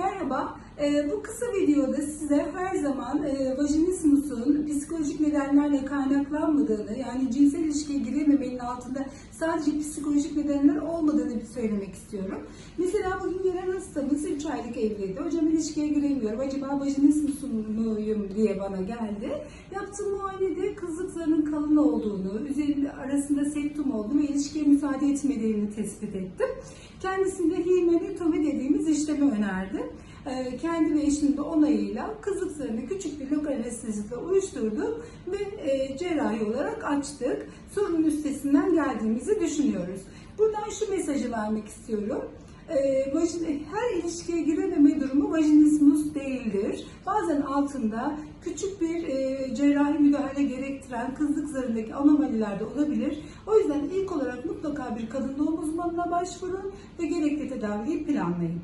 Merhaba, Ee, bu kısa videoda size her zaman e, vajinismusun psikolojik nedenlerle kaynaklanmadığını, yani cinsel ilişkiye girememenin altında sadece psikolojik nedenler olmadığını bir söylemek istiyorum. Mesela bugün gelen hastamız 3 aylık evliydi. Hocam ilişkiye giremiyorum, acaba vajinismusun muyum diye bana geldi. Yaptığım muayenede kızlıklarının kalın olduğunu, üzerinde arasında septum olduğunu ve ilişkiye müsaade etmediğini tespit ettim. Kendisinde himenektomi dediğimiz işlemi önerdi. Ee, Kendi ve eşinin de onayıyla kızlıklarını küçük bir lokal anestezikle uyuşturduk ve e, cerrahi olarak açtık. Sorunun üstesinden geldiğimizi düşünüyoruz. Buradan şu mesajı vermek istiyorum. Ee, her ilişkiye girememe durumu vajinismus değildir. Altında küçük bir e, cerrahi müdahale gerektiren kızlık zarındaki anomaliler de olabilir. O yüzden ilk olarak mutlaka bir kadın doğum uzmanına başvurun ve gerekli tedaviyi planlayın.